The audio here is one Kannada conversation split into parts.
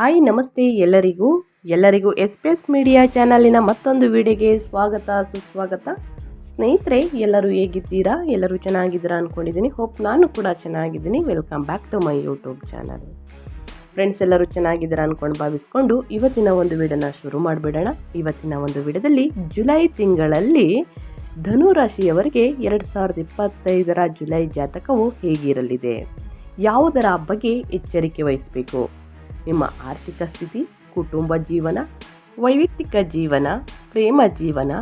ಹಾಯ್, ನಮಸ್ತೆ ಎಲ್ಲರಿಗೂ. ಎಲ್ಲರಿಗೂ ಎಸ್ ಪಿ ಎಸ್ ಮೀಡಿಯಾ ಚಾನಲಿನ ಮತ್ತೊಂದು ವಿಡಿಯೋಗೆ ಸ್ವಾಗತ, ಸುಸ್ವಾಗತ. ಸ್ನೇಹಿತರೆ, ಎಲ್ಲರೂ ಹೇಗಿದ್ದೀರಾ? ಎಲ್ಲರೂ ಚೆನ್ನಾಗಿದ್ದೀರಾ ಅಂದ್ಕೊಂಡಿದ್ದೀನಿ ಹೋಪ್ ನಾನು ಕೂಡ ಚೆನ್ನಾಗಿದ್ದೀನಿ. Welcome back to my YouTube channel. Friends, ಎಲ್ಲರೂ ಚೆನ್ನಾಗಿದ್ದೀರಾ ಅಂದ್ಕೊಂಡು ಭಾವಿಸ್ಕೊಂಡು ಇವತ್ತಿನ ಒಂದು ವಿಡಿಯೋನ ಶುರು ಮಾಡಿಬಿಡೋಣ. ಇವತ್ತಿನ ಒಂದು ವಿಡಿಯೋದಲ್ಲಿ ಜುಲೈ ತಿಂಗಳಲ್ಲಿ ಧನು ರಾಶಿಯವರಿಗೆ ಎರಡು ಸಾವಿರದ ಇಪ್ಪತ್ತೈದರ ಜುಲೈ ಜಾತಕವು ಹೇಗಿರಲಿದೆ? ಯಾವುದರ ಬಗ್ಗೆ ಎಚ್ಚರಿಕೆ ವಹಿಸಬೇಕು? ನಿಮ್ಮ ಆರ್ಥಿಕ ಸ್ಥಿತಿ, ಕುಟುಂಬ ಜೀವನ, ವೈಯಕ್ತಿಕ ಜೀವನ, ಪ್ರೇಮ ಜೀವನ,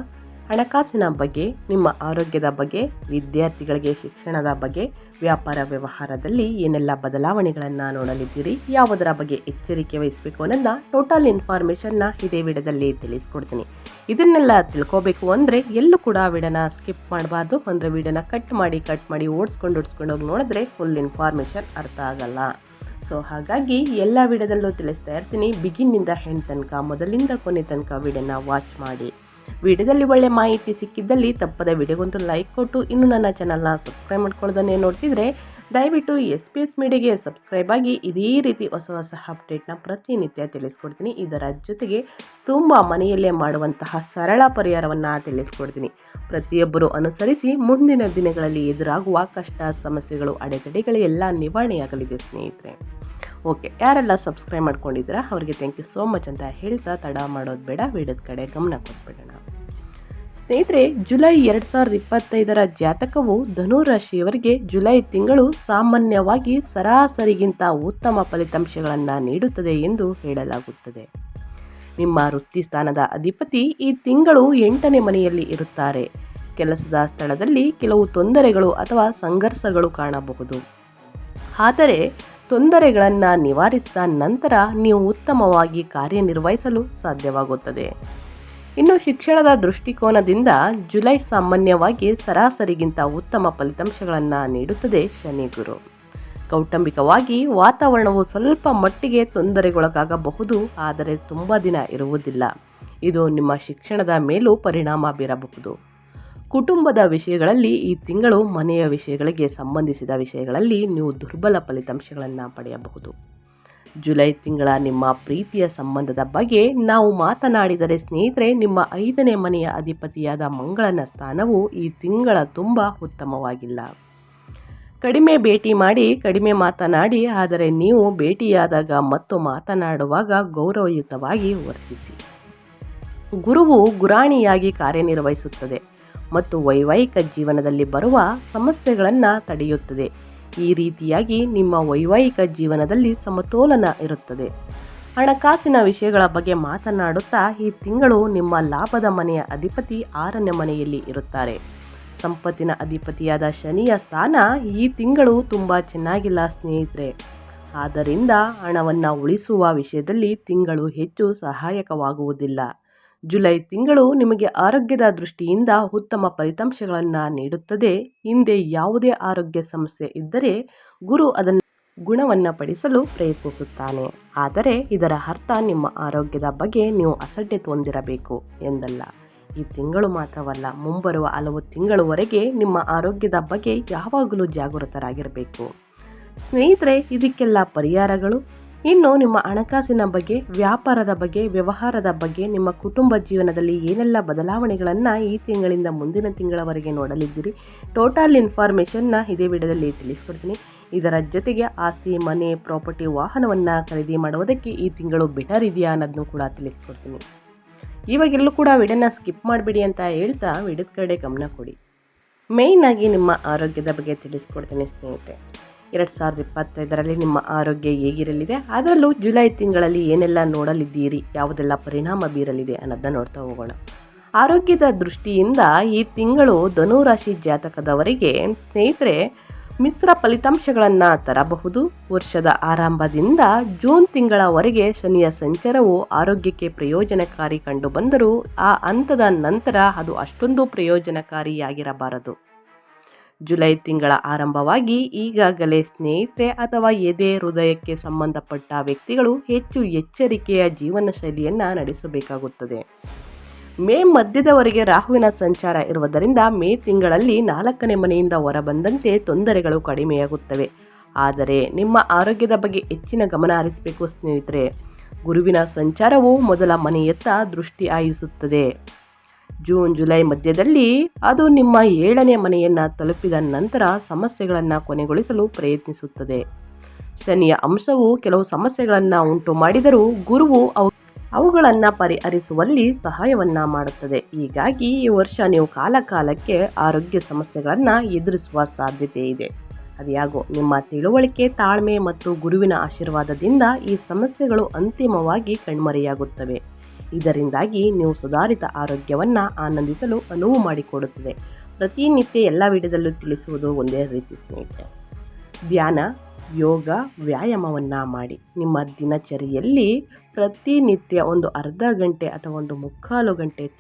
ಹಣಕಾಸಿನ ಬಗ್ಗೆ, ನಿಮ್ಮ ಆರೋಗ್ಯದ ಬಗ್ಗೆ, ವಿದ್ಯಾರ್ಥಿಗಳಿಗೆ ಶಿಕ್ಷಣದ ಬಗ್ಗೆ, ವ್ಯಾಪಾರ ವ್ಯವಹಾರದಲ್ಲಿ ಏನೆಲ್ಲ ಬದಲಾವಣೆಗಳನ್ನು ನೋಡಲಿದ್ದೀರಿ, ಯಾವುದರ ಬಗ್ಗೆ ಎಚ್ಚರಿಕೆ ವಹಿಸಬೇಕು ಅನ್ನೋದನ್ನ ಟೋಟಲ್ ಇನ್ಫಾರ್ಮೇಷನ್ನ ಇದೇ ವಿಡದಲ್ಲಿ ತಿಳಿಸ್ಕೊಡ್ತೀನಿ. ಇದನ್ನೆಲ್ಲ ತಿಳ್ಕೋಬೇಕು ಅಂದರೆ ಎಲ್ಲೂ ಕೂಡ ವಿಡನ ಸ್ಕಿಪ್ ಮಾಡಬಾರ್ದು. ಅಂದರೆ ವಿಡನ ಕಟ್ ಮಾಡಿ ಕಟ್ ಮಾಡಿ ಓಡಿಸ್ಕೊಂಡು ಓಡಿಸ್ಕೊಂಡು ಹೋಗಿ ನೋಡಿದ್ರೆ ಫುಲ್ ಇನ್ಫಾರ್ಮೇಷನ್ ಅರ್ಥ ಆಗಲ್ಲ. ಸೊ ಹಾಗಾಗಿ ಎಲ್ಲ ವಿಡಿಯೋದಲ್ಲೂ ತಿಳಿಸ್ತಾ ಇರ್ತೀನಿ. ಬಿಗಿನ್ನಿಂದ ಹೆಣ್ ತನಕ, ಮೊದಲಿಂದ ಕೊನೆ ತನಕ ವಿಡಿಯೋನ ವಾಚ್ ಮಾಡಿ. ವಿಡಿಯೋದಲ್ಲಿ ಒಳ್ಳೆ ಮಾಹಿತಿ ಸಿಕ್ಕಿದ್ದಲ್ಲಿ ತಪ್ಪದ ವಿಡಿಯೋಗೊಂದು ಲೈಕ್ ಕೊಟ್ಟು, ಇನ್ನು ನನ್ನ ಚಾನಲ್ನ ಸಬ್ಸ್ಕ್ರೈಬ್ ಮಾಡ್ಕೊಳ್ಳೋದನ್ನೇ ನೋಡ್ತಿದ್ರೆ ದಯವಿಟ್ಟು ಎಸ್ ಪಿ ಎಸ್ ಮೀಡಿಯಾಗೆ ಸಬ್ಸ್ಕ್ರೈಬ್ ಆಗಿ ಇದೇ ರೀತಿ ಹೊಸ ಹೊಸ ಅಪ್ಡೇಟ್ನ ಪ್ರತಿನಿತ್ಯ ತಿಳಿಸ್ಕೊಡ್ತೀನಿ. ಇದರ ಜೊತೆಗೆ ತುಂಬ ಮನೆಯಲ್ಲೇ ಮಾಡುವಂತಹ ಸರಳ ಪರಿಹಾರವನ್ನು ತಿಳಿಸ್ಕೊಡ್ತೀನಿ. ಪ್ರತಿಯೊಬ್ಬರು ಅನುಸರಿಸಿ ಮುಂದಿನ ದಿನಗಳಲ್ಲಿ ಎದುರಾಗುವ ಕಷ್ಟ, ಸಮಸ್ಯೆಗಳು, ಅಡೆತಡೆಗಳು ಎಲ್ಲ ನಿವಾರಣೆಯಾಗಲಿದೆ ಸ್ನೇಹಿತರೆ. ಓಕೆ, ಯಾರೆಲ್ಲ ಸಬ್ಸ್ಕ್ರೈಬ್ ಮಾಡ್ಕೊಂಡಿದ್ದೀರಾ? ಅವರಿಗೆ ಥ್ಯಾಂಕ್ ಯು ಸೋ ಮಚ್ ಅಂತ ಹೇಳ್ತಾ ತಡ ಮಾಡೋದು ಬೇಡ ವಿಡಿಯೋದ ಕಡೆ ಗಮನ ಕೊಟ್ಬಿಡೋಣ. ಸ್ನೇಹಿತರೆ, ಜುಲೈ ಎರಡು ಸಾವಿರದ ಇಪ್ಪತ್ತೈದರ ಜಾತಕವು ಧನುರಾಶಿಯವರಿಗೆ ಜುಲೈ ತಿಂಗಳು ಸಾಮಾನ್ಯವಾಗಿ ಸರಾಸರಿಗಿಂತ ಉತ್ತಮ ಫಲಿತಾಂಶಗಳನ್ನು ನೀಡುತ್ತದೆ ಎಂದು ಹೇಳಲಾಗುತ್ತದೆ. ನಿಮ್ಮ ವೃತ್ತಿ ಸ್ಥಾನದ ಅಧಿಪತಿ ಈ ತಿಂಗಳು ಎಂಟನೇ ಮನೆಯಲ್ಲಿ ಇರುತ್ತಾರೆ. ಕೆಲಸದ ಸ್ಥಳದಲ್ಲಿ ಕೆಲವು ತೊಂದರೆಗಳು ಅಥವಾ ಸಂಘರ್ಷಗಳು ಕಾಣಬಹುದು. ಆದರೆ, ತೊಂದರೆಗಳನ್ನು ನಿವಾರಿಸಿದ ನಂತರ ನೀವು ಉತ್ತಮವಾಗಿ ಕಾರ್ಯನಿರ್ವಹಿಸಲು ಸಾಧ್ಯವಾಗುತ್ತದೆ. ಇನ್ನು ಶಿಕ್ಷಣದ ದೃಷ್ಟಿಕೋನದಿಂದ ಜುಲೈ ಸಾಮಾನ್ಯವಾಗಿ ಸರಾಸರಿಗಿಂತ ಉತ್ತಮ ಫಲಿತಾಂಶಗಳನ್ನು ನೀಡುತ್ತದೆ ಶನಿ ಗುರು. ಕೌಟುಂಬಿಕವಾಗಿ ವಾತಾವರಣವು ಸ್ವಲ್ಪ ಮಟ್ಟಿಗೆ ತೊಂದರೆಗೊಳಗಾಗಬಹುದು, ಆದರೆ ತುಂಬ ದಿನ ಇರುವುದಿಲ್ಲ. ಇದು ನಿಮ್ಮ ಶಿಕ್ಷಣದ ಮೇಲೂ ಪರಿಣಾಮ ಬೀರಬಹುದು. ಕುಟುಂಬದ ವಿಷಯಗಳಲ್ಲಿ ಈ ತಿಂಗಳು ಮನೆಯ ವಿಷಯಗಳಿಗೆ ಸಂಬಂಧಿಸಿದ ವಿಷಯಗಳಲ್ಲಿ ನೀವು ದುರ್ಬಲ ಫಲಿತಾಂಶಗಳನ್ನು ಪಡೆಯಬಹುದು. ಜುಲೈ ತಿಂಗಳ ನಿಮ್ಮ ಪ್ರೀತಿಯ ಸಂಬಂಧದ ಬಗ್ಗೆ ನಾವು ಮಾತನಾಡಿದರೆ ಸ್ನೇಹಿತರೆ, ನಿಮ್ಮ ಐದನೇ ಮನೆಯ ಅಧಿಪತಿಯಾದ ಮಂಗಳನ ಸ್ಥಾನವು ಈ ತಿಂಗಳ ತುಂಬ ಉತ್ತಮವಾಗಿಲ್ಲ. ಕಡಿಮೆ ಭೇಟಿ ಮಾಡಿ, ಕಡಿಮೆ ಮಾತನಾಡಿ, ಆದರೆ ನೀವು ಭೇಟಿಯಾದಾಗ ಮತ್ತು ಮಾತನಾಡುವಾಗ ಗೌರವಯುತವಾಗಿ ವರ್ತಿಸಿ. ಗುರುವು ಗುರಾಣಿಯಾಗಿ ಕಾರ್ಯನಿರ್ವಹಿಸುತ್ತದೆ ಮತ್ತು ವೈವಾಹಿಕ ಜೀವನದಲ್ಲಿ ಬರುವ ಸಮಸ್ಯೆಗಳನ್ನು ತಡೆಯುತ್ತದೆ. ಈ ರೀತಿಯಾಗಿ ನಿಮ್ಮ ವೈವಾಹಿಕ ಜೀವನದಲ್ಲಿ ಸಮತೋಲನ ಇರುತ್ತದೆ. ಹಣಕಾಸಿನ ವಿಷಯಗಳ ಬಗ್ಗೆ ಮಾತನಾಡುತ್ತಾ ಈ ತಿಂಗಳು ನಿಮ್ಮ ಲಾಭದ ಮನೆಯ ಅಧಿಪತಿ ಆರನೇ ಮನೆಯಲ್ಲಿ ಇರುತ್ತಾರೆ. ಸಂಪತ್ತಿನ ಅಧಿಪತಿಯಾದ ಶನಿಯ ಸ್ಥಾನ ಈ ತಿಂಗಳು ತುಂಬ ಚೆನ್ನಾಗಿಲ್ಲ ಸ್ನೇಹಿತರೆ. ಆದ್ದರಿಂದ ಹಣವನ್ನು ಉಳಿಸುವ ವಿಷಯದಲ್ಲಿ ತಿಂಗಳು ಹೆಚ್ಚು ಸಹಾಯಕವಾಗುವುದಿಲ್ಲ. ಜುಲೈ ತಿಂಗಳು ನಿಮಗೆ ಆರೋಗ್ಯದ ದೃಷ್ಟಿಯಿಂದ ಉತ್ತಮ ಫಲಿತಾಂಶಗಳನ್ನು ನೀಡುತ್ತದೆ. ಹಿಂದೆ ಯಾವುದೇ ಆರೋಗ್ಯ ಸಮಸ್ಯೆ ಇದ್ದರೆ ಗುರು ಅದನ್ನು ಗುಣವನ್ನು ಪಡಿಸಲು ಪ್ರಯತ್ನಿಸುತ್ತಾನೆ. ಆದರೆ ಇದರ ಅರ್ಥ ನಿಮ್ಮ ಆರೋಗ್ಯದ ಬಗ್ಗೆ ನೀವು ಅಸಡ್ಡೆ ತೊಂದಿರಬೇಕು ಎಂದಲ್ಲ. ಈ ತಿಂಗಳು ಮಾತ್ರವಲ್ಲ, ಮುಂಬರುವ ಹಲವು ತಿಂಗಳವರೆಗೆ ನಿಮ್ಮ ಆರೋಗ್ಯದ ಬಗ್ಗೆ ಯಾವಾಗಲೂ ಜಾಗೃತರಾಗಿರಬೇಕು. ಸ್ನೇಹಿತರೆ, ಇದಕ್ಕೆಲ್ಲ ಪರಿಹಾರಗಳು? ಇನ್ನು ನಿಮ್ಮ ಹಣಕಾಸಿನ ಬಗ್ಗೆ, ವ್ಯಾಪಾರದ ಬಗ್ಗೆ, ವ್ಯವಹಾರದ ಬಗ್ಗೆ, ನಿಮ್ಮ ಕುಟುಂಬ ಜೀವನದಲ್ಲಿ ಏನೆಲ್ಲ ಬದಲಾವಣೆಗಳನ್ನು ಈ ತಿಂಗಳಿಂದ ಮುಂದಿನ ತಿಂಗಳವರೆಗೆ ನೋಡಲಿದ್ದೀರಿ? ಟೋಟಲ್ ಇನ್ಫಾರ್ಮೇಷನ್ನ ಇದೇ ವಿಡಿಯೋದಲ್ಲಿ ತಿಳಿಸ್ಕೊಡ್ತೀನಿ. ಇದರ ಜೊತೆಗೆ ಆಸ್ತಿ, ಮನೆ ಪ್ರಾಪರ್ಟಿ ವಾಹನವನ್ನು ಖರೀದಿ ಮಾಡುವುದಕ್ಕೆ ಈ ತಿಂಗಳು ಬೆಟರ್ ಇದೆಯಾ ಅನ್ನೋದನ್ನು ಕೂಡ ತಿಳಿಸ್ಕೊಡ್ತೀನಿ. ಇವಾಗೆಲ್ಲೂ ಕೂಡ ವಿಡಿಯೋನ ಸ್ಕಿಪ್ ಮಾಡಬೇಡಿ ಅಂತ ಹೇಳ್ತಾ ವಿಡಿಯೋದ ಕಡೆ ಗಮನ ಕೊಡಿ. ಮೇಯ್ನಾಗಿ ನಿಮ್ಮ ಆರೋಗ್ಯದ ಬಗ್ಗೆ ತಿಳಿಸ್ಕೊಡ್ತೀನಿ ಸ್ನೇಹಿತರೆ. ಎರಡು ಸಾವಿರದ ಇಪ್ಪತ್ತೈದರಲ್ಲಿ ನಿಮ್ಮ ಆರೋಗ್ಯ ಹೇಗಿರಲಿದೆ? ಅದರಲ್ಲೂ ಜುಲೈ ತಿಂಗಳಲ್ಲಿ ಏನೆಲ್ಲ ನೋಡಲಿದ್ದೀರಿ? ಯಾವುದೆಲ್ಲ ಪರಿಣಾಮ ಬೀರಲಿದೆ ಅನ್ನೋದನ್ನ ನೋಡ್ತಾ ಹೋಗೋಣ. ಆರೋಗ್ಯದ ದೃಷ್ಟಿಯಿಂದ ಈ ತಿಂಗಳು ಧನುರಾಶಿ ಜಾತಕದವರಿಗೆ ಸ್ನೇಹಿತರೆ, ಮಿಶ್ರ ಫಲಿತಾಂಶಗಳನ್ನು ತರಬಹುದು. ವರ್ಷದ ಆರಂಭದಿಂದ ಜೂನ್ ತಿಂಗಳವರೆಗೆ ಶನಿಯ ಸಂಚಾರವು ಆರೋಗ್ಯಕ್ಕೆ ಪ್ರಯೋಜನಕಾರಿ ಕಂಡುಬಂದರೂ ಆ ಹಂತದ ನಂತರ ಅದು ಅಷ್ಟೊಂದು ಪ್ರಯೋಜನಕಾರಿಯಾಗಿರಬಾರದು. ಜುಲೈ ತಿಂಗಳ ಆರಂಭವಾಗಿ ಈಗಾಗಲೇ ಸ್ನೇಹಿತರೆ ಅಥವಾ ಎದೆ ಹೃದಯಕ್ಕೆ ಸಂಬಂಧಪಟ್ಟ ವ್ಯಕ್ತಿಗಳು ಹೆಚ್ಚು ಎಚ್ಚರಿಕೆಯ ಜೀವನ ಶೈಲಿಯನ್ನು ನಡೆಸಬೇಕಾಗುತ್ತದೆ. ಮೇ ಮಧ್ಯದವರೆಗೆ ರಾಹುವಿನ ಸಂಚಾರ ಇರುವುದರಿಂದ ಮೇ ತಿಂಗಳಲ್ಲಿ ನಾಲ್ಕನೇ ಮನೆಯಿಂದ ಹೊರಬಂದಂತೆ ತೊಂದರೆಗಳು ಕಡಿಮೆಯಾಗುತ್ತವೆ. ಆದರೆ ನಿಮ್ಮ ಆರೋಗ್ಯದ ಬಗ್ಗೆ ಹೆಚ್ಚಿನ ಗಮನ ಹರಿಸಬೇಕು ಸ್ನೇಹಿತರೆ. ಗುರುವಿನ ಸಂಚಾರವು ಮೊದಲ ಮನೆಯತ್ತ ದೃಷ್ಟಿ ಹಾಯಿಸುತ್ತದೆ ಜೂನ್, ಜುಲೈ ಮಧ್ಯದಲ್ಲಿ ಅದು ನಿಮ್ಮ ಏಳನೇ ಮನೆಯನ್ನು ತಲುಪಿದ ನಂತರ ಸಮಸ್ಯೆಗಳನ್ನು ಕೊನೆಗೊಳಿಸಲು ಪ್ರಯತ್ನಿಸುತ್ತದೆ. ಶನಿಯ ಅಂಶವು ಕೆಲವು ಸಮಸ್ಯೆಗಳನ್ನು ಉಂಟು ಮಾಡಿದರೂ ಗುರುವು ಅವು ಅವುಗಳನ್ನು ಪರಿಹರಿಸುವಲ್ಲಿ ಸಹಾಯವನ್ನು ಮಾಡುತ್ತದೆ. ಹೀಗಾಗಿ ಈ ವರ್ಷ ನೀವು ಕಾಲಕಾಲಕ್ಕೆ ಆರೋಗ್ಯ ಸಮಸ್ಯೆಗಳನ್ನು ಎದುರಿಸುವ ಸಾಧ್ಯತೆ ಇದೆ. ಅದ್ಯಾಗೋ, ನಿಮ್ಮ ತಿಳುವಳಿಕೆ ತಾಳ್ಮೆ ಮತ್ತು ಗುರುವಿನ ಆಶೀರ್ವಾದದಿಂದ ಈ ಸಮಸ್ಯೆಗಳು ಅಂತಿಮವಾಗಿ ಕಣ್ಮರೆಯಾಗುತ್ತವೆ. ಇದರಿಂದಾಗಿ ನೀವು ಸುಧಾರಿತ ಆರೋಗ್ಯವನ್ನು ಆನಂದಿಸಲು ಅನುವು ಮಾಡಿಕೊಡುತ್ತದೆ. ಪ್ರತಿನಿತ್ಯ ಎಲ್ಲ ವಿಡಿಯೋದಲ್ಲೂ ತಿಳಿಸುವುದು ಒಂದೇ ರೀತಿ ಸ್ನೇಹಿತರೆ. ಧ್ಯಾನ, ಯೋಗ, ವ್ಯಾಯಾಮವನ್ನು ಮಾಡಿ. ನಿಮ್ಮ ದಿನಚರಿಯಲ್ಲಿ ಪ್ರತಿನಿತ್ಯ ಒಂದು ಅರ್ಧ ಗಂಟೆ ಅಥವಾ ಒಂದು ಮುಕ್ಕಾಲು ಗಂಟೆ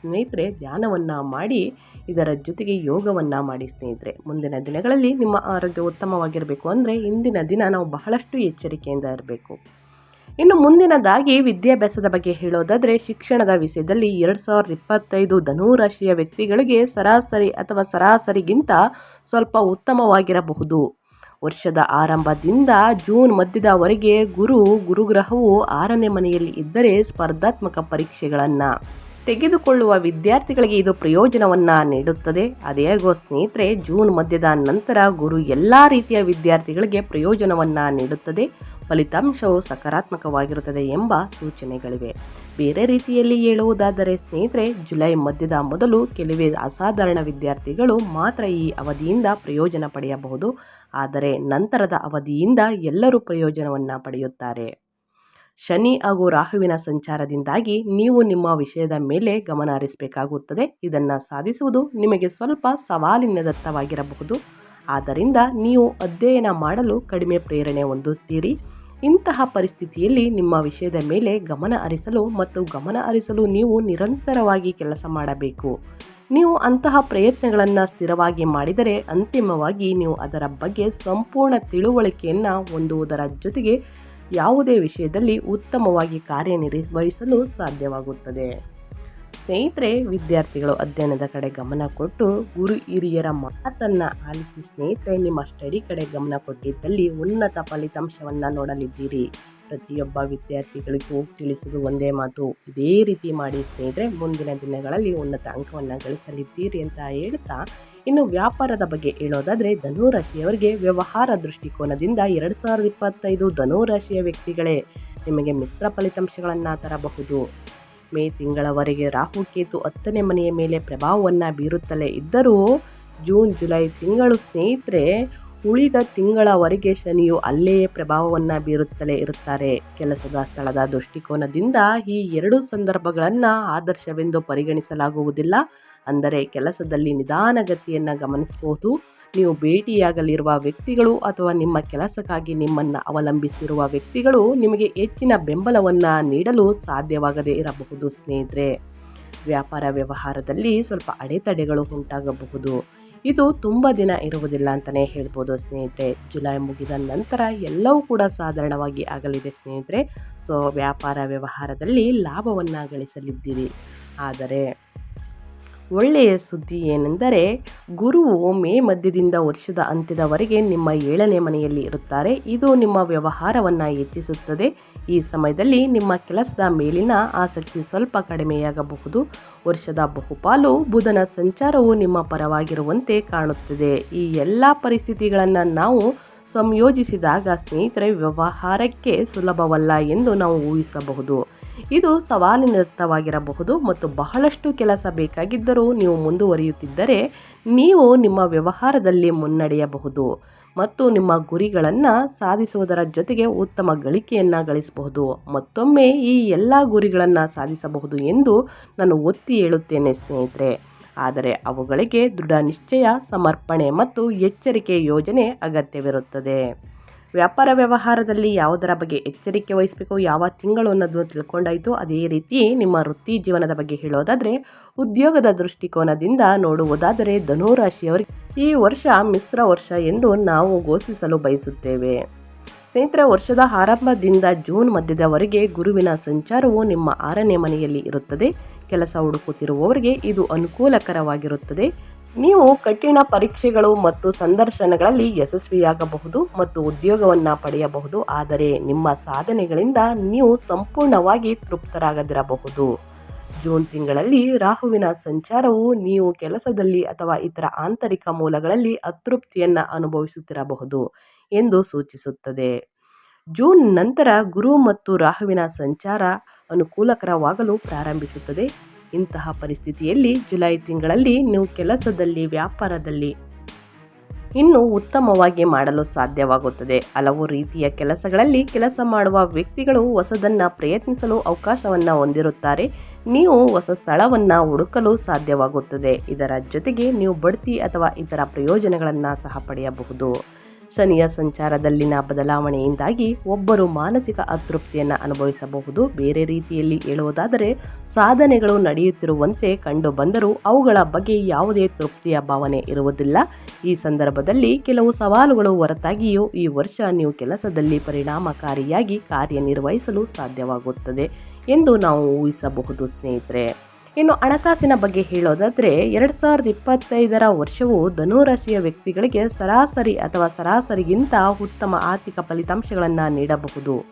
ಸ್ನೇಹಿತರೆ, ಧ್ಯಾನವನ್ನು ಮಾಡಿ, ಇದರ ಜೊತೆಗೆ ಯೋಗವನ್ನು ಮಾಡಿ ಸ್ನೇಹಿತರೆ. ಮುಂದಿನ ದಿನಗಳಲ್ಲಿ ನಿಮ್ಮ ಆರೋಗ್ಯ ಉತ್ತಮವಾಗಿರಬೇಕು ಅಂದರೆ ಇಂದಿನ ದಿನ ನಾವು ಬಹಳಷ್ಟು ಎಚ್ಚರಿಕೆಯಿಂದ ಇರಬೇಕು. ಇನ್ನು ಮುಂದಿನದಾಗಿ ವಿದ್ಯಾಭ್ಯಾಸದ ಬಗ್ಗೆ ಹೇಳೋದಾದರೆ ಶಿಕ್ಷಣದ ವಿಷಯದಲ್ಲಿ ಎರಡು ಸಾವಿರದ ಇಪ್ಪತ್ತೈದು ಧನುರಾಶಿಯ ವ್ಯಕ್ತಿಗಳಿಗೆ ಸರಾಸರಿ ಅಥವಾ ಸರಾಸರಿಗಿಂತ ಸ್ವಲ್ಪ ಉತ್ತಮವಾಗಿರಬಹುದು. ವರ್ಷದ ಆರಂಭದಿಂದ ಜೂನ್ ಮಧ್ಯದವರೆಗೆ ಗುರು ಗುರುಗ್ರಹವು ಆರನೇ ಮನೆಯಲ್ಲಿ ಇದ್ದರೆ ಸ್ಪರ್ಧಾತ್ಮಕ ಪರೀಕ್ಷೆಗಳನ್ನು ತೆಗೆದುಕೊಳ್ಳುವ ವಿದ್ಯಾರ್ಥಿಗಳಿಗೆ ಇದು ಪ್ರಯೋಜನವನ್ನು ನೀಡುತ್ತದೆ. ಅದೇಗೋ ಸ್ನೇಹಿತರೆ, ಜೂನ್ ಮಧ್ಯದ ನಂತರ ಗುರು ಎಲ್ಲ ರೀತಿಯ ವಿದ್ಯಾರ್ಥಿಗಳಿಗೆ ಪ್ರಯೋಜನವನ್ನು ನೀಡುತ್ತದೆ. ಫಲಿತಾಂಶವು ಸಕಾರಾತ್ಮಕವಾಗಿರುತ್ತದೆ ಎಂಬ ಸೂಚನೆಗಳಿವೆ. ಬೇರೆ ರೀತಿಯಲ್ಲಿ ಹೇಳುವುದಾದರೆ, ಸ್ನೇಹಿತರೆ, ಜುಲೈ ಮಧ್ಯದ ಮೊದಲು ಕೆಲವೇ ಅಸಾಧಾರಣ ವಿದ್ಯಾರ್ಥಿಗಳು ಮಾತ್ರ ಈ ಅವಧಿಯಿಂದ ಪ್ರಯೋಜನ ಪಡೆಯಬಹುದು. ಆದರೆ ನಂತರದ ಅವಧಿಯಿಂದ ಎಲ್ಲರೂ ಪ್ರಯೋಜನವನ್ನು ಪಡೆಯುತ್ತಾರೆ. ಶನಿ ಹಾಗೂ ರಾಹುವಿನ ಸಂಚಾರದಿಂದಾಗಿ ನೀವು ನಿಮ್ಮ ವಿಷಯದ ಮೇಲೆ ಗಮನ ಹರಿಸಬೇಕಾಗುತ್ತದೆ. ಇದನ್ನು ಸಾಧಿಸುವುದು ನಿಮಗೆ ಸ್ವಲ್ಪ ಸವಾಲಿನದತ್ತವಾಗಿರಬಹುದು. ಆದ್ದರಿಂದ ನೀವು ಅಧ್ಯಯನ ಮಾಡಲು ಕಡಿಮೆ ಪ್ರೇರಣೆ ಹೊಂದುತ್ತೀರಿ. ಇಂತಹ ಪರಿಸ್ಥಿತಿಯಲ್ಲಿ ನಿಮ್ಮ ವಿಷಯದ ಮೇಲೆ ಗಮನ ಹರಿಸಲು ಮತ್ತು ಗಮನ ಹರಿಸಲು ನೀವು ನಿರಂತರವಾಗಿ ಕೆಲಸ ಮಾಡಬೇಕು. ನೀವು ಅಂತಹ ಪ್ರಯತ್ನಗಳನ್ನು ಸ್ಥಿರವಾಗಿ ಮಾಡಿದರೆ ಅಂತಿಮವಾಗಿ ನೀವು ಅದರ ಬಗ್ಗೆ ಸಂಪೂರ್ಣ ತಿಳುವಳಿಕೆಯನ್ನು ಹೊಂದುವುದರ ಜೊತೆಗೆ ಯಾವುದೇ ವಿಷಯದಲ್ಲಿ ಉತ್ತಮವಾಗಿ ಕಾರ್ಯನಿರ್ವಹಿಸಲು ಸಾಧ್ಯವಾಗುತ್ತದೆ. ಸ್ನೇಹಿತರೆ, ವಿದ್ಯಾರ್ಥಿಗಳು ಅಧ್ಯಯನದ ಕಡೆ ಗಮನ ಕೊಟ್ಟು ಗುರು ಹಿರಿಯರ ಮಾತನ್ನು ಆಲಿಸಿ ಸ್ನೇಹಿತರೆ, ನಿಮ್ಮ ಸ್ಟಡಿ ಕಡೆ ಗಮನ ಕೊಟ್ಟಿದ್ದಲ್ಲಿ ಉನ್ನತ ಫಲಿತಾಂಶವನ್ನು ನೋಡಲಿದ್ದೀರಿ. ಪ್ರತಿಯೊಬ್ಬ ವಿದ್ಯಾರ್ಥಿಗಳಿಗೂ ತಿಳಿಸುವುದು ಒಂದೇ ಮಾತು. ಇದೇ ರೀತಿ ಮಾಡಿ ಸ್ನೇಹಿತರೆ, ಮುಂದಿನ ದಿನಗಳಲ್ಲಿ ಉನ್ನತ ಅಂಕವನ್ನು ಗಳಿಸಲಿದ್ದೀರಿ ಅಂತ ಹೇಳ್ತಾ, ಇನ್ನು ವ್ಯಾಪಾರದ ಬಗ್ಗೆ ಹೇಳೋದಾದರೆ, ಧನುರಾಶಿಯವರಿಗೆ ವ್ಯವಹಾರ ದೃಷ್ಟಿಕೋನದಿಂದ ಎರಡು ಸಾವಿರದ ಇಪ್ಪತ್ತೈದು ಧನುರಾಶಿಯ ವ್ಯಕ್ತಿಗಳೇ ನಿಮಗೆ ಮಿಶ್ರ ಫಲಿತಾಂಶಗಳನ್ನು ತರಬಹುದು. ಮೇ ತಿಂಗಳವರೆಗೆ ರಾಹು ಕೇತು ಹತ್ತನೇ ಮನೆಯ ಮೇಲೆ ಪ್ರಭಾವವನ್ನು ಬೀರುತ್ತಲೇ ಇದ್ದರೂ ಜೂನ್, ಜುಲೈ ತಿಂಗಳು ಸ್ನೇಹಿತರೆ, ಉಳಿದ ತಿಂಗಳವರೆಗೆ ಶನಿಯು ಅಲ್ಲೇ ಪ್ರಭಾವವನ್ನು ಬೀರುತ್ತಲೇ ಇರುತ್ತಾರೆ. ಕೆಲಸದ ಸ್ಥಳದ ದೃಷ್ಟಿಕೋನದಿಂದ ಈ ಎರಡು ಸಂದರ್ಭಗಳನ್ನು ಆದರ್ಶವೆಂದು ಪರಿಗಣಿಸಲಾಗುವುದಿಲ್ಲ. ಅಂದರೆ ಕೆಲಸದಲ್ಲಿ ನಿಧಾನಗತಿಯನ್ನು ಗಮನಿಸಬಹುದು. ನೀವು ಭೇಟಿಯಾಗಲಿರುವ ವ್ಯಕ್ತಿಗಳು ಅಥವಾ ನಿಮ್ಮ ಕೆಲಸಕ್ಕಾಗಿ ನಿಮ್ಮನ್ನು ಅವಲಂಬಿಸಿರುವ ವ್ಯಕ್ತಿಗಳು ನಿಮಗೆ ಹೆಚ್ಚಿನ ಬೆಂಬಲವನ್ನು ನೀಡಲು ಸಾಧ್ಯವಾಗದೇ ಇರಬಹುದು ಸ್ನೇಹಿತರೆ. ವ್ಯಾಪಾರ ವ್ಯವಹಾರದಲ್ಲಿ ಸ್ವಲ್ಪ ಅಡೆತಡೆಗಳು ಉಂಟಾಗಬಹುದು. ಇದು ತುಂಬ ದಿನ ಇರುವುದಿಲ್ಲ ಅಂತಲೇ ಹೇಳ್ಬೋದು ಸ್ನೇಹಿತರೆ. ಜುಲೈ ಮುಗಿದ ನಂತರ ಎಲ್ಲವೂ ಕೂಡ ಸಾಧಾರಣವಾಗಿ ಆಗಲಿದೆ ಸ್ನೇಹಿತರೆ. ಸೊ ವ್ಯಾಪಾರ ವ್ಯವಹಾರದಲ್ಲಿ ಲಾಭವನ್ನು ಗಳಿಸಲಿದ್ದೀರಿ. ಆದರೆ ಒಳ್ಳೆಯ ಸುದ್ದಿ ಏನೆಂದರೆ, ಗುರುವು ಮೇ ಮಧ್ಯದಿಂದ ವರ್ಷದ ಅಂತ್ಯದವರೆಗೆ ನಿಮ್ಮ ಏಳನೇ ಮನೆಯಲ್ಲಿ ಇರುತ್ತಾರೆ. ಇದು ನಿಮ್ಮ ವ್ಯವಹಾರವನ್ನು ಹೆಚ್ಚಿಸುತ್ತದೆ. ಈ ಸಮಯದಲ್ಲಿ ನಿಮ್ಮ ಕೆಲಸದ ಮೇಲಿನ ಆಸಕ್ತಿ ಸ್ವಲ್ಪ ಕಡಿಮೆಯಾಗಬಹುದು. ವರ್ಷದ ಬಹುಪಾಲು ಬುಧನ ಸಂಚಾರವು ನಿಮ್ಮ ಪರವಾಗಿರುವಂತೆ ಕಾಣುತ್ತದೆ. ಈ ಎಲ್ಲ ಪರಿಸ್ಥಿತಿಗಳನ್ನು ನಾವು ಸಂಯೋಜಿಸಿದಾಗ ಸ್ನೇಹಿತರೆ, ವ್ಯವಹಾರಕ್ಕೆ ಸುಲಭವಲ್ಲ ಎಂದು ನಾವು ಊಹಿಸಬಹುದು. ಇದು ಸವಾಲಿನರ್ಥವಾಗಿರಬಹುದು ಮತ್ತು ಬಹಳಷ್ಟು ಕೆಲಸ ಬೇಕಾಗಿದ್ದರೂ ನೀವು ಮುಂದುವರಿಯುತ್ತಿದ್ದರೆ ನೀವು ನಿಮ್ಮ ವ್ಯವಹಾರದಲ್ಲಿ ಮುನ್ನಡೆಯಬಹುದು ಮತ್ತು ನಿಮ್ಮ ಗುರಿಗಳನ್ನು ಸಾಧಿಸುವುದರ ಜೊತೆಗೆ ಉತ್ತಮ ಗಳಿಕೆಯನ್ನು ಗಳಿಸಬಹುದು. ಮತ್ತೊಮ್ಮೆ ಈ ಎಲ್ಲ ಗುರಿಗಳನ್ನು ಸಾಧಿಸಬಹುದು ಎಂದು ನಾನು ಒತ್ತಿ ಹೇಳುತ್ತೇನೆ ಸ್ನೇಹಿತರೆ. ಆದರೆ ಅವುಗಳಿಗೆ ದೃಢ ನಿಶ್ಚಯ ಸಮರ್ಪಣೆ ಮತ್ತು ಎಚ್ಚರಿಕೆ ಯೋಜನೆ ಅಗತ್ಯವಿರುತ್ತದೆ. ವ್ಯಾಪಾರ ವ್ಯವಹಾರದಲ್ಲಿ ಯಾವುದರ ಬಗ್ಗೆ ಎಚ್ಚರಿಕೆ ವಹಿಸಬೇಕು, ಯಾವ ತಿಂಗಳು ಅನ್ನೋದು ತಿಳ್ಕೊಂಡಾಯಿತು. ಅದೇ ರೀತಿ ನಿಮ್ಮ ವೃತ್ತಿ ಜೀವನದ ಬಗ್ಗೆ ಹೇಳೋದಾದರೆ, ಉದ್ಯೋಗದ ದೃಷ್ಟಿಕೋನದಿಂದ ನೋಡುವುದಾದರೆ ಧನುರಾಶಿಯವರಿಗೆ ಈ ವರ್ಷ ಮಿಶ್ರ ವರ್ಷ ಎಂದು ನಾವು ಘೋಷಿಸಲು ಬಯಸುತ್ತೇವೆ. ಸ್ನೇಹಿತರ, ವರ್ಷದ ಆರಂಭದಿಂದ ಜೂನ್ ಮಧ್ಯದವರೆಗೆ ಗುರುವಿನ ಸಂಚಾರವು ನಿಮ್ಮ ಆರನೇ ಮನೆಯಲ್ಲಿ ಇರುತ್ತದೆ. ಕೆಲಸ ಹುಡುಕುತ್ತಿರುವವರಿಗೆ ಇದು ಅನುಕೂಲಕರವಾಗಿರುತ್ತದೆ. ನೀವು ಕಠಿಣ ಪರೀಕ್ಷೆಗಳು ಮತ್ತು ಸಂದರ್ಶನಗಳಲ್ಲಿ ಯಶಸ್ವಿಯಾಗಬಹುದು ಮತ್ತು ಉದ್ಯೋಗವನ್ನು ಪಡೆಯಬಹುದು, ಆದರೆ ನಿಮ್ಮ ಸಾಧನೆಗಳಿಂದ ನೀವು ಸಂಪೂರ್ಣವಾಗಿ ತೃಪ್ತರಾಗದಿರಬಹುದು. ಜೂನ್ ತಿಂಗಳಲ್ಲಿ ರಾಹುವಿನ ಸಂಚಾರವು ನೀವು ಕೆಲಸದಲ್ಲಿ ಅಥವಾ ಇತರ ಆಂತರಿಕ ಮೂಲಗಳಲ್ಲಿ ಅತೃಪ್ತಿಯನ್ನು ಅನುಭವಿಸುತ್ತಿರಬಹುದು ಎಂದು ಸೂಚಿಸುತ್ತದೆ. ಜೂನ್ ನಂತರ ಗುರು ಮತ್ತು ರಾಹುವಿನ ಸಂಚಾರ ಅನುಕೂಲಕರವಾಗಲು ಪ್ರಾರಂಭಿಸುತ್ತದೆ. ಇಂತಹ ಪರಿಸ್ಥಿತಿಯಲ್ಲಿ ಜುಲೈ ತಿಂಗಳಲ್ಲಿ ನೀವು ಕೆಲಸದಲ್ಲಿ, ವ್ಯಾಪಾರದಲ್ಲಿ ಇನ್ನೂ ಉತ್ತಮವಾಗಿ ಮಾಡಲು ಸಾಧ್ಯವಾಗುತ್ತದೆ. ಹಲವು ರೀತಿಯ ಕೆಲಸಗಳಲ್ಲಿ ಕೆಲಸ ಮಾಡುವ ವ್ಯಕ್ತಿಗಳು ಹೊಸದನ್ನು ಪ್ರಯತ್ನಿಸಲು ಅವಕಾಶವನ್ನು ಹೊಂದಿರುತ್ತಾರೆ. ನೀವು ಹೊಸ ಸ್ಥಳವನ್ನು ಹುಡುಕಲು ಸಾಧ್ಯವಾಗುತ್ತದೆ. ಇದರ ಜೊತೆಗೆ ನೀವು ಬಡ್ತಿ ಅಥವಾ ಇತರ ಪ್ರಯೋಜನಗಳನ್ನು ಸಹ ಪಡೆಯಬಹುದು. ಶನಿಯ ಸಂಚಾರದಲ್ಲಿನ ಬದಲಾವಣೆಯಿಂದಾಗಿ ಒಬ್ಬರು ಮಾನಸಿಕ ಅತೃಪ್ತಿಯನ್ನು ಅನುಭವಿಸಬಹುದು. ಬೇರೆ ರೀತಿಯಲ್ಲಿ ಹೇಳುವುದಾದರೆ, ಸಾಧನೆಗಳು ನಡೆಯುತ್ತಿರುವಂತೆ ಕಂಡು ಬಂದರೂ ಅವುಗಳ ಬಗ್ಗೆ ಯಾವುದೇ ತೃಪ್ತಿಯ ಭಾವನೆ ಇರುವುದಿಲ್ಲ. ಈ ಸಂದರ್ಭದಲ್ಲಿ ಕೆಲವು ಸವಾಲುಗಳು ಹೊರತಾಗಿಯೂ ಈ ವರ್ಷ ನೀವು ಕೆಲಸದಲ್ಲಿ ಪರಿಣಾಮಕಾರಿಯಾಗಿ ಕಾರ್ಯನಿರ್ವಹಿಸಲು ಸಾಧ್ಯವಾಗುತ್ತದೆ ಎಂದು ನಾವು ಊಹಿಸಬಹುದು ಸ್ನೇಹಿತರೆ. ಇನ್ನು ಹಣಕಾಸಿನ ಬಗ್ಗೆ ಹೇಳೋದಾದರೆ, ಎರಡು ಸಾವಿರದ ಇಪ್ಪತ್ತೈದರ ವರ್ಷವು ಧನುರಾಶಿಯ ವ್ಯಕ್ತಿಗಳಿಗೆ ಸರಾಸರಿ ಅಥವಾ ಸರಾಸರಿಗಿಂತ ಉತ್ತಮ ಆರ್ಥಿಕ ಫಲಿತಾಂಶಗಳನ್ನು ನೀಡಬಹುದು.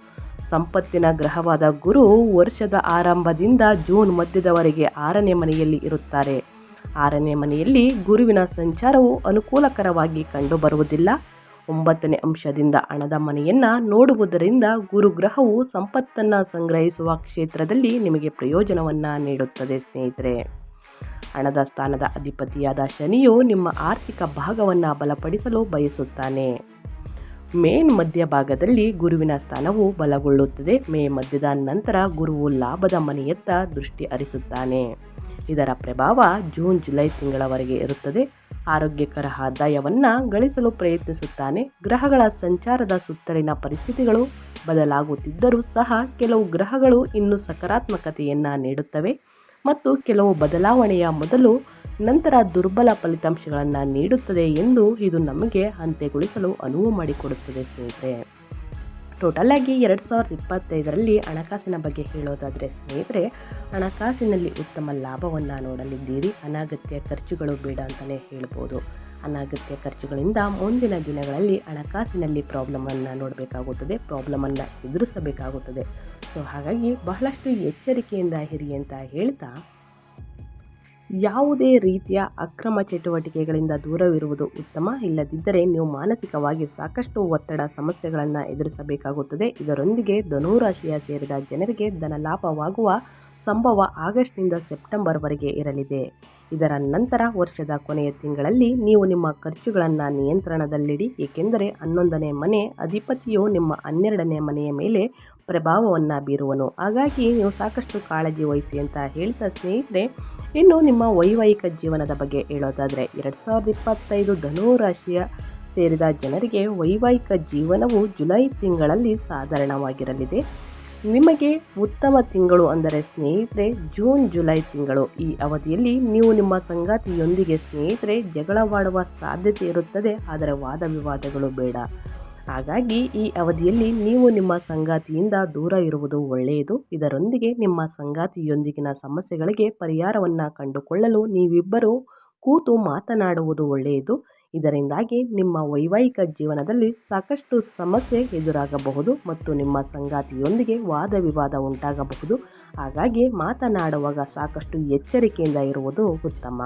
ಸಂಪತ್ತಿನ ಗ್ರಹವಾದ ಗುರು ವರ್ಷದ ಆರಂಭದಿಂದ ಜೂನ್ ಮಧ್ಯದವರೆಗೆ ಆರನೇ ಮನೆಯಲ್ಲಿ ಇರುತ್ತಾರೆ. ಆರನೇ ಮನೆಯಲ್ಲಿ ಗುರುವಿನ ಸಂಚಾರವು ಅನುಕೂಲಕರವಾಗಿ ಕಂಡುಬರುವುದಿಲ್ಲ. ಒಂಬತ್ತನೇ ಅಂಶದಿಂದ ಹಣದ ಮನೆಯನ್ನು ನೋಡುವುದರಿಂದ ಗುರುಗ್ರಹವು ಸಂಪತ್ತನ್ನು ಸಂಗ್ರಹಿಸುವ ಕ್ಷೇತ್ರದಲ್ಲಿ ನಿಮಗೆ ಪ್ರಯೋಜನವನ್ನು ನೀಡುತ್ತದೆ, ಸ್ನೇಹಿತರೆ. ಹಣದ ಸ್ಥಾನದ ಅಧಿಪತಿಯಾದ ಶನಿಯು ನಿಮ್ಮ ಆರ್ಥಿಕ ಭಾಗವನ್ನು ಬಲಪಡಿಸಲು ಬಯಸುತ್ತಾನೆ. ಮೇನ್ ಮಧ್ಯಭಾಗದಲ್ಲಿ ಗುರುವಿನ ಸ್ಥಾನವು ಬಲಗೊಳ್ಳುತ್ತದೆ. ಮೇ ಮಧ್ಯದ ನಂತರ ಗುರುವು ಲಾಭದ ಮನೆಯತ್ತ ದೃಷ್ಟಿ ಹರಿಸುತ್ತಾನೆ. ಇದರ ಪ್ರಭಾವ ಜೂನ್, ಜುಲೈ ತಿಂಗಳವರೆಗೆ ಇರುತ್ತದೆ. ಆರೋಗ್ಯಕರ ಆದಾಯವನ್ನು ಗಳಿಸಲು ಪ್ರಯತ್ನಿಸುತ್ತಾನೆ. ಗ್ರಹಗಳ ಸಂಚಾರದ ಸುತ್ತಲಿನ ಪರಿಸ್ಥಿತಿಗಳು ಬದಲಾಗುತ್ತಿದ್ದರೂ ಸಹ ಕೆಲವು ಗ್ರಹಗಳು ಇನ್ನೂ ಸಕಾರಾತ್ಮಕತೆಯನ್ನು ನೀಡುತ್ತವೆ ಮತ್ತು ಕೆಲವು ಬದಲಾವಣೆಯ ಮೊದಲು ನಂತರ ದುರ್ಬಲ ಫಲಿತಾಂಶಗಳನ್ನು ನೀಡುತ್ತದೆ ಎಂದು ಇದು ನಮಗೆ ಅಂತ್ಯಗೊಳಿಸಲು ಅನುವು ಮಾಡಿಕೊಡುತ್ತದೆ ಸ್ನೇಹಿತರೆ. ಟೋಟಲ್ ಆಗಿ ಎರಡು ಸಾವಿರದ ಇಪ್ಪತ್ತೈದರಲ್ಲಿ ಹಣಕಾಸಿನ ಬಗ್ಗೆ ಹೇಳೋದಾದರೆ ಸ್ನೇಹಿತರೆ, ಹಣಕಾಸಿನಲ್ಲಿ ಉತ್ತಮ ಲಾಭವನ್ನು ನೋಡಲಿದ್ದೀರಿ. ಅನಗತ್ಯ ಖರ್ಚುಗಳು ಬೇಡ ಅಂತಲೇ ಹೇಳ್ಬೋದು. ಅನಗತ್ಯ ಖರ್ಚುಗಳಿಂದ ಮುಂದಿನ ದಿನಗಳಲ್ಲಿ ಹಣಕಾಸಿನಲ್ಲಿ ಪ್ರಾಬ್ಲಮನ್ನು ನೋಡಬೇಕಾಗುತ್ತದೆ, ಪ್ರಾಬ್ಲಮನ್ನು ಎದುರಿಸಬೇಕಾಗುತ್ತದೆ. ಸೊ ಹಾಗಾಗಿ ಬಹಳಷ್ಟು ಎಚ್ಚರಿಕೆಯಿಂದ ಹಿರಿ ಅಂತ ಹೇಳ್ತಾ ಯಾವುದೇ ರೀತಿಯ ಅಕ್ರಮ ಚಟುವಟಿಕೆಗಳಿಂದ ದೂರವಿರುವುದು ಉತ್ತಮ. ಇಲ್ಲದಿದ್ದರೆ ನೀವು ಮಾನಸಿಕವಾಗಿ ಸಾಕಷ್ಟು ಒತ್ತಡ, ಸಮಸ್ಯೆಗಳನ್ನು ಎದುರಿಸಬೇಕಾಗುತ್ತದೆ. ಇದರೊಂದಿಗೆ ಧನುರಾಶಿಯ ಸೇರಿದ ಜನರಿಗೆ ಧನಲಾಭವಾಗುವ ಸಂಭವ ಆಗಸ್ಟ್ನಿಂದ ಸೆಪ್ಟೆಂಬರ್ವರೆಗೆ ಇರಲಿದೆ. ಇದರ ನಂತರ ವರ್ಷದ ಕೊನೆಯ ತಿಂಗಳಲ್ಲಿ ನೀವು ನಿಮ್ಮ ಖರ್ಚುಗಳನ್ನು ನಿಯಂತ್ರಣದಲ್ಲಿಡಿ. ಏಕೆಂದರೆ ಹನ್ನೊಂದನೇ ಮನೆ, ಅಧಿಪತಿಯು ನಿಮ್ಮ ಹನ್ನೆರಡನೇ ಮನೆಯ ಮೇಲೆ ಪ್ರಭಾವವನ್ನು ಬೀರುವನು. ಹಾಗಾಗಿ ನೀವು ಸಾಕಷ್ಟು ಕಾಳಜಿ ವಹಿಸಿ ಅಂತ ಹೇಳ್ತಾ ಸ್ನೇಹಿತರೆ, ಇನ್ನು ನಿಮ್ಮ ವೈವಾಹಿಕ ಜೀವನದ ಬಗ್ಗೆ ಹೇಳೋದಾದರೆ, ಎರಡು ಸಾವಿರದ ಇಪ್ಪತ್ತೈದು ಧನುರಾಶಿಯ ಸೇರಿದ ಜನರಿಗೆ ವೈವಾಹಿಕ ಜೀವನವು ಜುಲೈ ತಿಂಗಳಲ್ಲಿ ಸಾಧಾರಣವಾಗಿರಲಿದೆ. ನಿಮಗೆ ಉತ್ತಮ ತಿಂಗಳು ಅಂದರೆ ಸ್ನೇಹಿತರೆ, ಜೂನ್, ಜುಲೈ ತಿಂಗಳು. ಈ ಅವಧಿಯಲ್ಲಿ ನೀವು ನಿಮ್ಮ ಸಂಗಾತಿಯೊಂದಿಗೆ ಸ್ನೇಹಿತರೆ ಜಗಳವಾಡುವ ಸಾಧ್ಯತೆ ಇರುತ್ತದೆ, ಆದರೆ ವಾದ ವಿವಾದಗಳು ಬೇಡ. ಹಾಗಾಗಿ ಈ ಅವಧಿಯಲ್ಲಿ ನೀವು ನಿಮ್ಮ ಸಂಗಾತಿಯಿಂದ ದೂರ ಇರುವುದು ಒಳ್ಳೆಯದು. ಇದರೊಂದಿಗೆ ನಿಮ್ಮ ಸಂಗಾತಿಯೊಂದಿಗಿನ ಸಮಸ್ಯೆಗಳಿಗೆ ಪರಿಹಾರವನ್ನು ಕಂಡುಕೊಳ್ಳಲು ನೀವಿಬ್ಬರು ಕೂತು ಮಾತನಾಡುವುದು ಒಳ್ಳೆಯದು. ಇದರಿಂದಾಗಿ ನಿಮ್ಮ ವೈವಾಹಿಕ ಜೀವನದಲ್ಲಿ ಸಾಕಷ್ಟು ಸಮಸ್ಯೆ ಎದುರಾಗಬಹುದು ಮತ್ತು ನಿಮ್ಮ ಸಂಗಾತಿಯೊಂದಿಗೆ ವಾದ ವಿವಾದ ಉಂಟಾಗಬಹುದು. ಹಾಗಾಗಿ ಮಾತನಾಡುವಾಗ ಸಾಕಷ್ಟು ಎಚ್ಚರಿಕೆಯಿಂದ ಇರುವುದು ಉತ್ತಮ.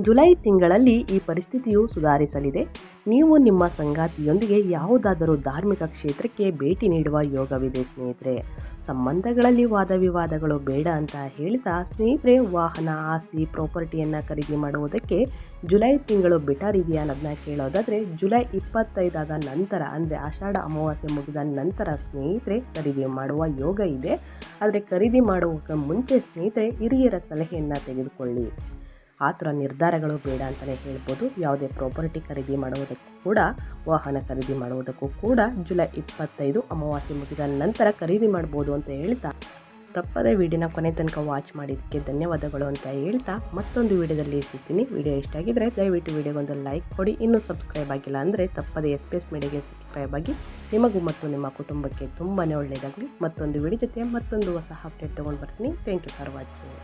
ಜುಲೈ ತಿಂಗಳಲ್ಲಿ ಈ ಪರಿಸ್ಥಿತಿಯು ಸುಧಾರಿಸಲಿದೆ. ನೀವು ನಿಮ್ಮ ಸಂಗಾತಿಯೊಂದಿಗೆ ಯಾವುದಾದರೂ ಧಾರ್ಮಿಕ ಕ್ಷೇತ್ರಕ್ಕೆ ಭೇಟಿ ನೀಡುವ ಯೋಗವಿದೆ ಸ್ನೇಹಿತರೆ. ಸಂಬಂಧಗಳಲ್ಲಿ ವಾದ ವಿವಾದಗಳು ಬೇಡ ಅಂತ ಹೇಳ್ತಾ ಸ್ನೇಹಿತರೆ, ವಾಹನ, ಆಸ್ತಿ, ಪ್ರಾಪರ್ಟಿಯನ್ನು ಖರೀದಿ ಮಾಡುವುದಕ್ಕೆ ಜುಲೈ ತಿಂಗಳು ಬೆಟರ್ ಇದೆಯಾ ಅನ್ನೋದನ್ನ ಕೇಳೋದಾದರೆ, ಜುಲೈ ಇಪ್ಪತ್ತೈದಾದ ನಂತರ, ಅಂದರೆ ಆಷಾಢ ಅಮಾವಾಸ್ಯೆ ಮುಗಿದ ನಂತರ ಸ್ನೇಹಿತರೆ ಖರೀದಿ ಮಾಡುವ ಯೋಗ ಇದೆ. ಆದರೆ ಖರೀದಿ ಮಾಡುವ ಮುಂಚೆ ಸ್ನೇಹಿತರೆ ಹಿರಿಯರ ಸಲಹೆಯನ್ನು ತೆಗೆದುಕೊಳ್ಳಿ. ಆ ಥರ ನಿರ್ಧಾರಗಳು ಬೇಡ ಅಂತಲೇ ಹೇಳ್ಬೋದು. ಯಾವುದೇ ಪ್ರಾಪರ್ಟಿ ಖರೀದಿ ಮಾಡುವುದಕ್ಕೂ ಕೂಡ, ವಾಹನ ಖರೀದಿ ಮಾಡುವುದಕ್ಕೂ ಕೂಡ ಜುಲೈ ಇಪ್ಪತ್ತೈದು ಅಮಾವಾಸ್ಯೆ ಮುಗಿದ ನಂತರ ಖರೀದಿ ಮಾಡ್ಬೋದು ಅಂತ ಹೇಳ್ತಾ, ತಪ್ಪದೇ ವಿಡಿಯೋನ ಕೊನೆ ತನಕ ವಾಚ್ ಮಾಡಿದ್ದಕ್ಕೆ ಧನ್ಯವಾದಗಳು ಅಂತ ಹೇಳ್ತಾ ಮತ್ತೊಂದು ವಿಡಿಯೋದಲ್ಲಿ ಸಿಗ್ತೀನಿ. ವಿಡಿಯೋ ಇಷ್ಟ ಆಗಿದ್ದರೆ ದಯವಿಟ್ಟು ವಿಡಿಯೋಗೊಂದು ಲೈಕ್ ಕೊಡಿ. ಇನ್ನೂ ಸಬ್ಸ್ಕ್ರೈಬ್ ಆಗಿಲ್ಲ ಅಂದರೆ ತಪ್ಪದೇ ಎಸ್ ಪಿ ಎಸ್ ಮೀಡಿಯಾಗೆ ಸಬ್ಸ್ಕ್ರೈಬ್ ಆಗಿ. ನಿಮಗೂ ಮತ್ತು ನಿಮ್ಮ ಕುಟುಂಬಕ್ಕೆ ತುಂಬಾ ಒಳ್ಳೆಯದಾಗಲಿ. ಮತ್ತೊಂದು ವಿಡಿಯೋ ಜೊತೆ ಮತ್ತೊಂದು ಹೊಸ ಅಪ್ಡೇಟ್ ತೊಗೊಂಡು ಬರ್ತೀನಿ. Thank you for watching